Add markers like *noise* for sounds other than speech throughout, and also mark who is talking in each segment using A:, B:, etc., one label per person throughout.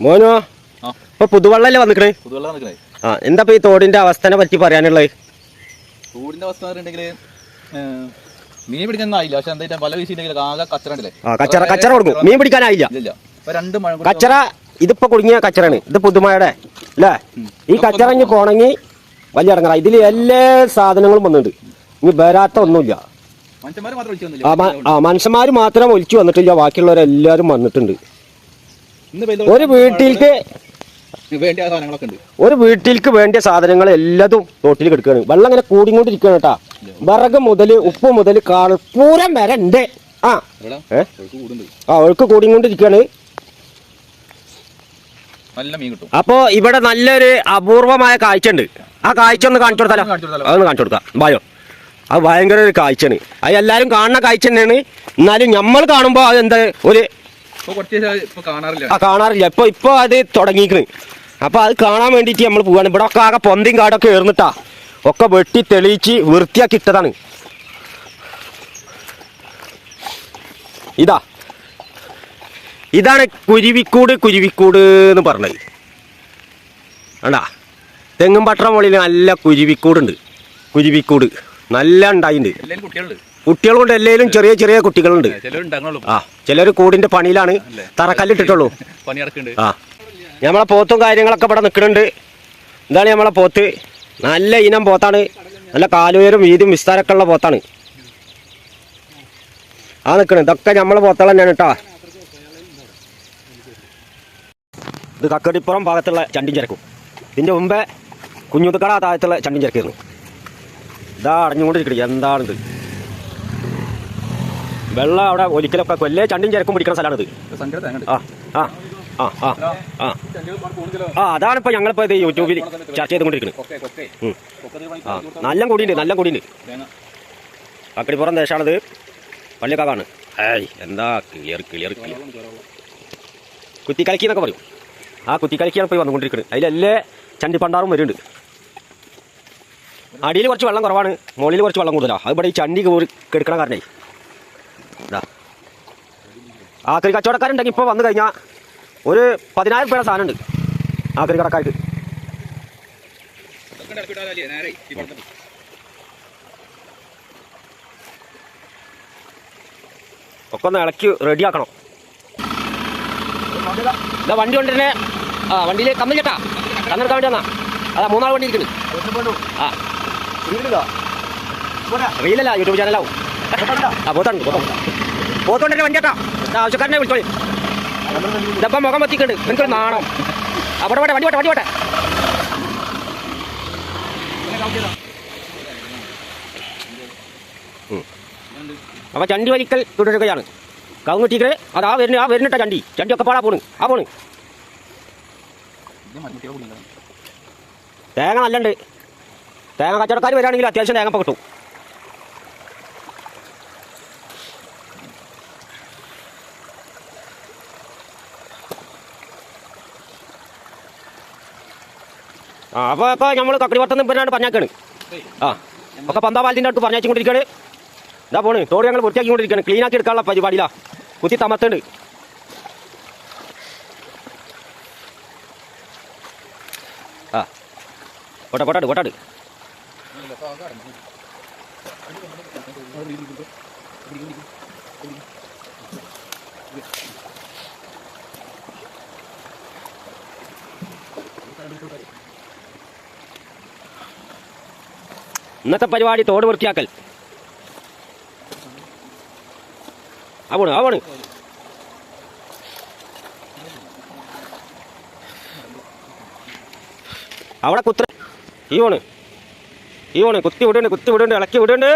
A: മോനോ. ഇപ്പൊ പുതുവെള്ളല്ലേ വന്നിക്കണേ?
B: പുതുവെള്ളം നിൽക്കണേ
A: ആ എന്താ ഇപ്പൊ ഈ തോടിന്റെ അവസ്ഥനെ പറ്റി പറയാനുള്ളത്?
B: തോടിന്റെ അവസ്ഥ പറഞ്ഞിട്ടുണ്ടെങ്കിൽ മീൻ പിടിക്കാൻ ആയില്ല. പക്ഷെ എന്താ പല വീശിണ്ടെങ്കിൽ ആകെ കച്ചറ ഉണ്ടല്ലേ
A: ആ കച്ചറ കച്ചറ കൊടുക്കും. മീൻ പിടിക്കാനായില്ല
B: ഇല്ല ഇപ്പൊ രണ്ട് മഴ കൂടി
A: കച്ചറ ഇതിപ്പോ കുടുങ്ങിയ കച്ചറാണ് ഇത് പുതുമഴയുടെ അല്ലേ? ഈ കച്ചറ ഇനി പോണെങ്കിൽ വലിയ ഇറങ്ങറ ഇതിൽ എല്ലാ സാധനങ്ങളും വന്നിട്ടുണ്ട്. ഇനി വരാത്ത ഒന്നുമില്ല.
B: മനുഷ്യന്മാർ മാത്രം വിളിച്ചു
A: ആ മ- ആ മനുഷ്യന്മാർ മാത്രം ഒലിച്ചു വന്നിട്ടില്ല. ബാക്കിയുള്ളവരെല്ലാരും വന്നിട്ടുണ്ട്. ഒരു വീട്ടിലേക്ക്
B: വേണ്ട സാധനങ്ങളൊക്കെ ഉണ്ട്.
A: ഒരു വീട്ടിലേക്ക് വേണ്ട സാധനങ്ങൾ എല്ലാതും തോട്ടിൽ കിടക്കുകയാണ് വെള്ളം ഇങ്ങനെ കൂടിക്കൊണ്ടിരിക്കുകയാണ് കേട്ടാ. വിറക് മുതൽ ഉപ്പ് മുതൽ കാൾപൂരം വരെ ഉണ്ട്. ആ. ആ ഒഴുക്ക് കൂടിക്കൊണ്ടിരിക്കുകയാണ് അപ്പോ ഇവിടെ നല്ലൊരു അപൂർവമായ കാഴ്ച ഉണ്ട്. ആ കാഴ്ച ഒന്ന് കാണിച്ചു കൊടുത്താലോ? അതൊന്ന് കാണിച്ചു കൊടുക്കാം. ബായോ. അത് ഭയങ്കര ഒരു കാഴ്ചയാണ്. അത് എല്ലാവരും കാണുന്ന കാഴ്ച തന്നെയാണ്. എന്നാലും നമ്മൾ കാണുമ്പോൾ അത് എന്താ ഒരു ആ കാണാറില്ല. ഇപ്പൊ ഇപ്പൊ അത് തുടങ്ങിക്കണ് അപ്പൊ അത് കാണാൻ വേണ്ടിട്ട് നമ്മൾ പോവാണ്. ഇവിടെ ഒക്കെ ആകെ പൊന്തിയും കാടൊക്കെ ഏർന്നിട്ടാ ഒക്കെ വെട്ടി തെളിയിച്ച് വൃത്തിയാക്കി ഇട്ടതാണ്. ഇതാ. ഇതാണ് കുരുവിക്കൂട് കുരുവിക്കൂട് എന്ന് പറഞ്ഞത്. അണ്ടാ തെങ്ങും പട്ടണ മുകളിൽ നല്ല കുരുവിക്കൂടുണ്ട്. കുരുവിക്കൂട്. നല്ല ഉണ്ടായിട്ടുണ്ട്.
B: കുട്ടികളുണ്ട്
A: എല്ലാവരും ചെറിയ ചെറിയ കുട്ടികളുണ്ട്. ആ ചിലർ കൂടിന്റെ പണിയിലാണ് തറക്കല്ലിട്ടിട്ടുള്ളൂ *laughs* ആ. നമ്മളെ പോത്തും കാര്യങ്ങളൊക്കെ ഇവിടെ നിൽക്കുന്നുണ്ട് എന്താണ് നമ്മളെ പോത്ത്. നല്ല ഇനം പോത്താണ്. നല്ല കാലുയരും വീതിയും വിസ്താരമൊക്കെ ഉള്ള പോത്താണ്. ആ നിൽക്കണ് ഇതൊക്കെ നമ്മളെ പോത്തുകൾ തന്നെയാണ് കേട്ടോ ഇത് കക്കടിപ്പുറം ഭാഗത്തുള്ള ചണ്ടിൻ ചരക്കും. ഇതിന്റെ മുമ്പേ കുഞ്ഞുതുക്കട താഴത്തുള്ള ചണ്ടിൻ ചരക്കായിരുന്നു. ഇതാ അടഞ്ഞുകൊണ്ടിരിക്കണേ. എന്താണിത്? വെള്ളം അവിടെ ഒലിക്കലൊക്കെ കൊല്ലേ ചണ്ടും ചരക്കും പിടിക്കുന്ന സ്ഥലമാണിത്. ആ ആ ആ ആ ആ. ആ അതാണ് ഇത് യൂട്യൂബിൽ ചർച്ച ചെയ്തുകൊണ്ടിരിക്കുന്നത് ആ നല്ല കൂടിയുണ്ട് നല്ല കൂടിയുണ്ട്.
B: അക്കടിപ്പുറം
A: അക്കടിപ്പുറം ദേശമാണിത്. പള്ളിക്കാക്കാണ് ഏയ് എന്താ ക്ലിയർ ക്ലിയർ ക്ലിയർ കുത്തിക്കലക്കി എന്നൊക്കെ പറയും. ആ കുത്തിക്കലക്കിയാണ് പോയി വന്നുകൊണ്ടിരിക്കുന്നത് അതിലെല്ലേ ചണ്ടിപ്പണ്ടാറും വരുന്നുണ്ട്. അടിയിൽ കുറച്ച് വെള്ളം കുറവാണ് മുകളിൽ കുറച്ച് വെള്ളം കൂടുതലാണ് അത് ഇവിടെ ഈ ചണ്ടി കെടുക്കണ കാരണേ. ഇതാ ആക്രി കച്ചവടക്കാരുണ്ടെങ്കിൽ ഇപ്പോൾ വന്നു കഴിഞ്ഞാൽ ഒരു പതിനായിരം രൂപയുടെ സാധനമുണ്ട്. ആക്രി കടക്കാർക്ക്.
B: പടത്തിന്
A: ഒക്കെ ഒന്ന് ഇളക്കി റെഡിയാക്കണം. ഇതാ വണ്ടി കൊണ്ടിരുന്നേ ആ വണ്ടിയിൽ കമ്പനി ചേട്ടാ കന്നെടുക്കാൻ വേണ്ടി വന്നാ. അതാ മൂന്നാൾ വണ്ടി ഇരിക്കുന്നു ആ. റീലല്ല യൂട്യൂബ് ചാനലാവും. ആ പോത്തുണ്ട് പോത്തുണ്ട്. പോത്തോണ്ടിന്റെ വണ്ടി ചേട്ടാ ആവശ്യക്കാരനെ വിളിച്ചോളി. ഇതപ്പം മുഖം പറ്റിക്കുണ്ട് എനിക്കൊരു നാണം. അവിടെ പോട്ടെ വണ്ടി വേട്ടെ വണ്ടി വേട്ടെ അപ്പൊ ചണ്ടി വലിക്കൽ തുടരുകയാണ്. കവുങ്ങിട്ടിട്ട് അത് ആ വരുന്ന ആ വരുന്നിട്ട ചണ്ടി. ചണ്ടി ഒക്കെ പാടാ പോണ്. ആ പോണ്. തേങ്ങ നല്ലുണ്ട്. തേങ്ങ കച്ചവടക്കാർ വരികയാണെങ്കിൽ അത്യാവശ്യം തേങ്ങ കിട്ടും. ആ അപ്പോൾ ഇപ്പോൾ നമ്മൾ കക്കടിവട്ടം പിന്നാണ്ട് പറഞ്ഞാക്കാണ്. ആ ഒക്കെ പന്താപാലത്തിന്റെ അടുത്ത് പറഞ്ഞുകൊണ്ടിരിക്കുകയാണ് ഇതാ പോണ്. തോട് ഞങ്ങൾ വൃത്തിയാക്കിക്കൊണ്ടിരിക്കുകയാണ് ക്ലീൻ ആക്കി എടുക്കാനുള്ള പരിപാടിയില്ല കുത്തി തമത്തുണ്ട് ആ. പോട്ടെ പോട്ടാട് പോട്ടാട് ഇന്നത്തെ പരിപാടി തോട് വൃത്തിയാക്കൽ. അവണ് അവണ് അവിടെ കുത്ര ഈ ഓണ്. ഈ ഓണ് കുത്തി വിടുന്നുണ്ട് കുത്തി വിടുന്നുണ്ട് ഇളക്കി വിടുന്നുണ്ട്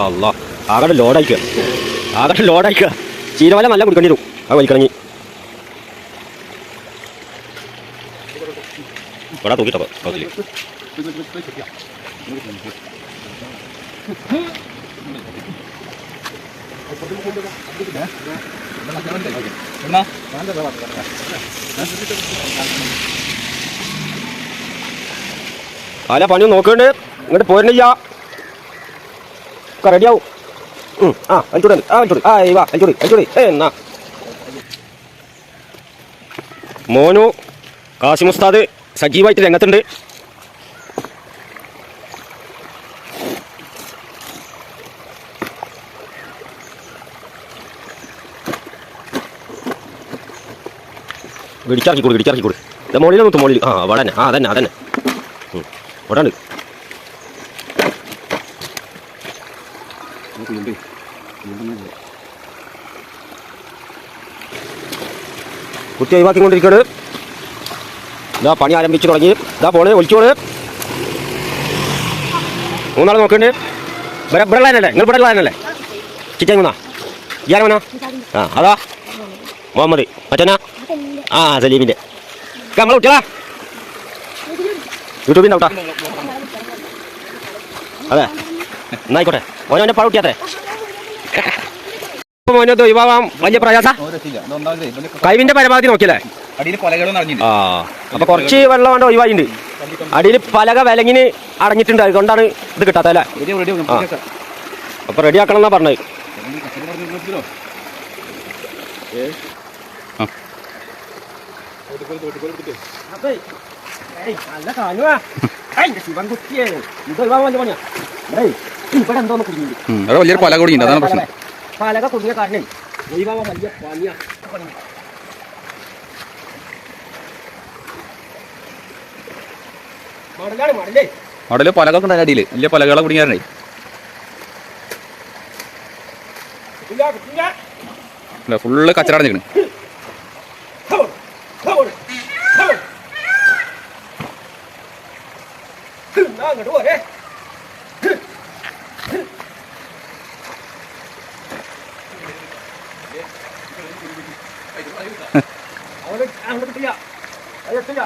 A: അല്ല ആകട്ടെ ലോഡായിക്കുക ആകട്ടെ ലോഡായിക്കുക ചീരവല നല്ല കൊടുക്കേണ്ടി വരും. ആ വലിക്കണമെങ്കിൽ ഇവിടെ തൂക്കിട്ടോ അല്ല പണി നോക്കണ്ട്. ഇങ്ങോട്ട് പോരണില്ല ഒക്കെ ആ അഞ്ചൂടെ ആ അഞ്ചൂടി ആ വാ അഞ്ചൂടി അഞ്ചൂടി എന്നാ. മോനു കാസിം ഉസ്താദ് സജീവമായിട്ട് രംഗത്തുണ്ട്. ഇടിച്ചിറക്കി കൊടുക്കും ഇടിച്ചിറക്കി കൊടുക്കും ഇത് മുകളിൽ നോക്കും മോളിൽ ആ അവിടെ ആ അതന്നെ അതന്നെ. ഉം, അവിടെ ഉണ്ട് കുത്തി ഒഴിവാക്കിക്കൊണ്ടിരിക്കുകയാണ്. ഇതാ പണി ആരംഭിച്ചു തുടങ്ങി. ഇതാ പോണ് ഒളിച്ചോൾ മൂന്നാളെ നോക്കണ്ട്. ഇവിടെ ഇവിടെ ഉള്ളതല്ലേ നിങ്ങൾ ഇവിടെ ഉള്ളതല്ലേ ചിറ്റൻ മൂന്നാ ഇയാൾ മൂന്നാ ആ അതാ. മുഹമ്മദ്. മറ്റന്നാ? ആ സലീമിന്റെ നമ്മളെ കുട്ടികളാ. യൂട്യൂബിന്റെ ഔട്ടാ അതെ. എന്നായിക്കോട്ടെ. ഓനെ പാട് കുട്ടിയാത്രേ. മോനത് ഒഴിവാവാൻ വലിയ പ്രയാസ.
B: ഇത്
A: കഴിവിന്റെ പരമാവധി നോക്കിയല്ലേ? ആ അപ്പൊ കുറച്ച് വെള്ളം കൊണ്ട് ഒഴിവായിട്ടുണ്ട്. അടിയിൽ പലക വിലങ്ങിന് അടഞ്ഞിട്ടുണ്ട് അതുകൊണ്ടാണ് ഇത് കിട്ടാത്ത അല്ലേ. അപ്പൊ റെഡി ആക്കണം എന്നാ പറഞ്ഞത്. ഇവിടെ എന്തോന്ന് കുടുങ്ങിയിട്ടുണ്ട്
B: അവിടെ വലിയൊരു പലക കൂടിയുണ്ട് അതാണ് പ്രശ്നം.
A: പലക കുടുങ്ങിയ കാരണം ഒഴിവാവാൻ വലിയ മടലാണ് മടലേ.
B: പലകൊക്കെ ഉണ്ടായി അടിയിൽ വലിയ പലകളെ കുടിക്കാറുണ്ടായി
A: അല്ല
B: ഫുള്ള് കച്ചറ.
A: എന്നാ അങ്ങോട്ട് പോരെ. അവിടെ കിട്ടില്ല അത് എത്തില്ല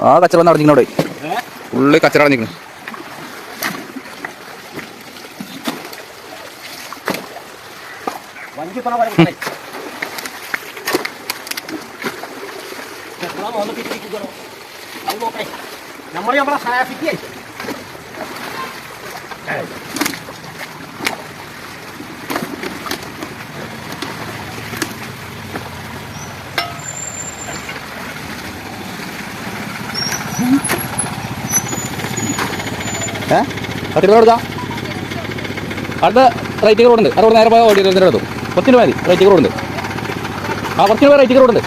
B: ആ കച്ചറ അവിടെ ഫുള്ള് കച്ചറ അടഞ്ഞിരിക്കണ്
A: നമ്മൾ നമ്മളെ സഹായിക്കേ
B: ഏ? കൊടുക്കാം അടുത്ത റൈറ്റ് റോഡുണ്ട് അത് നേരെ പോയ ഓടി എടുത്തു കുറച്ച് മതി റേറ്റ് റോഡുണ്ട് ആ കുറച്ച് രൂപ റേറ്റ് റോഡുണ്ട്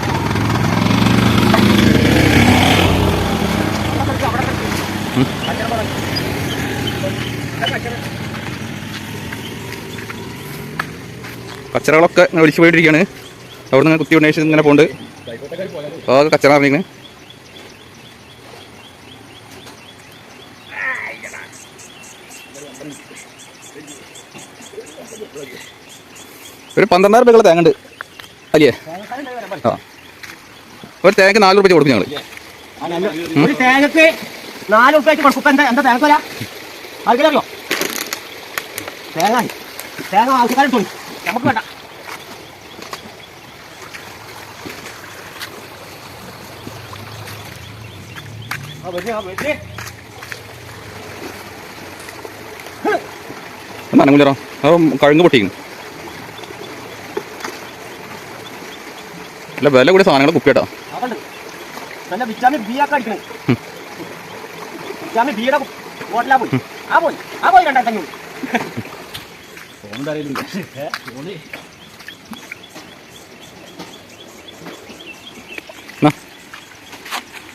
B: കച്ചറകളൊക്കെ ഇങ്ങനെ ഒലിച്ചു പോയിട്ടിരിക്കുകയാണ്. അവിടെ നിന്ന് കുത്തി ഉന്നയിച്ച് ഇങ്ങനെ പോകുന്നുണ്ട് അതൊക്കെ കച്ചറ അറിഞ്ഞിങ്ങനെ ഒരു പന്ത്രണ്ടായിരം രൂപ തേങ്ങ ഉണ്ട്. അല്ലേ? ആ. ഒരു തേങ്ങക്ക് നാല് രൂപ കൊടുക്കും ഞങ്ങൾ
A: ഒരു തേങ്ങക്ക് നാല് ഉറുപ്പ്യക്ക് കൊടുക്കും. എന്താ എന്താ തേങ്ങ ആൾക്കാരറിയോ തേങ്ങ തേങ്ങ നമുക്ക് വേണ്ട. ആ
B: അത് കഴുങ്ങ് പൊട്ടിക്കുന്നു. അല്ല വില കൂടിയ സാധനങ്ങൾ കുപ്പിയേട്ടാ
A: കേട്ടോ. നല്ല വിറ്റാമിൻ ബി ഒക്കെ അടിക്കണേ. വിറ്റാമിൻ ബിയുടെ ബോട്ടിലാ പോയി. ആ പോയി. ആ പോയി രണ്ടായിരത്തി അഞ്ഞൂറ്